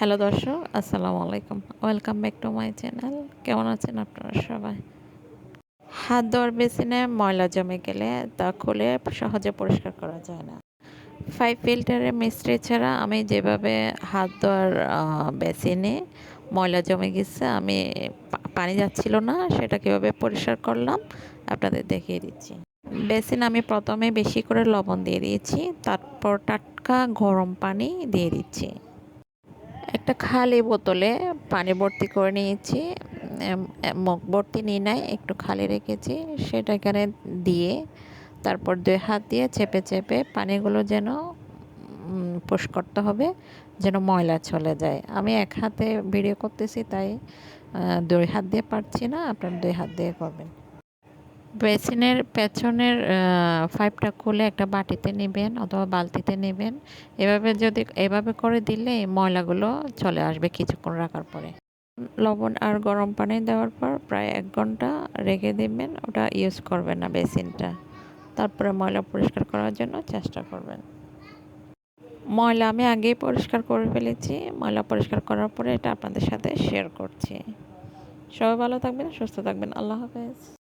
Hello দর্শক, আসসালামু আলাইকুম। Welcome back to my channel কেমন আছেন আপনারা সবাই? হাত ধোয়ার বেসিনে ময়লা জমে গেলে তা খুলে সহজে পরিষ্কার করা যায় না। ফাইভ ফিল্টারের মিস্ত্রি ছাড়া আমি যেভাবে হাত ধোয়ার বেসিনে ময়লা জমে গেছে, আমি পানি যাচ্ছিল না, সেটা কীভাবে পরিষ্কার করলাম আপনাদের দেখিয়ে দিচ্ছি। বেসিন আমি প্রথমে বেশি করে লবণ দিয়ে দিয়েছি, তারপর টাটকা গরম পানি দিয়ে দিচ্ছি। একটা খালি বোতলে পানি ভর্তি করে নিয়েছি মগ ভর্তি নিয়ে নাই, একটু খালি রেখেছি, সেটা এখানে দিয়ে তারপর দুই হাত দিয়ে চেপে চেপে পানিগুলো যেন পুশ করতে হবে, যেন ময়লা চলে যায়। আমি এক হাতে ভিডিও করতেছি, তাই দুই হাত দিয়ে পারছি না, আপনার দুই হাত দিয়ে করবেন। বেসিনের পেছনের পাইপটা খুলে একটা বাটিতে নেবেন অথবা বালতিতে নেবেন। এভাবে যদি, এভাবে করে দিলে ময়লাগুলো চলে আসবে কিছুক্ষণ রাখার পরে। লবণ আর গরম পানি দেওয়ার পর প্রায় এক ঘণ্টা রেখে দেবেন, ওটা ইউজ করবেন না বেসিনটা। তারপরে ময়লা পরিষ্কার করার জন্য চেষ্টা করবেন। ময়লা আমি আগেই পরিষ্কার করে ফেলেছি। ময়লা পরিষ্কার করার পরে এটা আপনাদের সাথে শেয়ার করছি। সবাই ভালো থাকবেন, সুস্থ থাকবেন। আল্লাহ হাফেজ।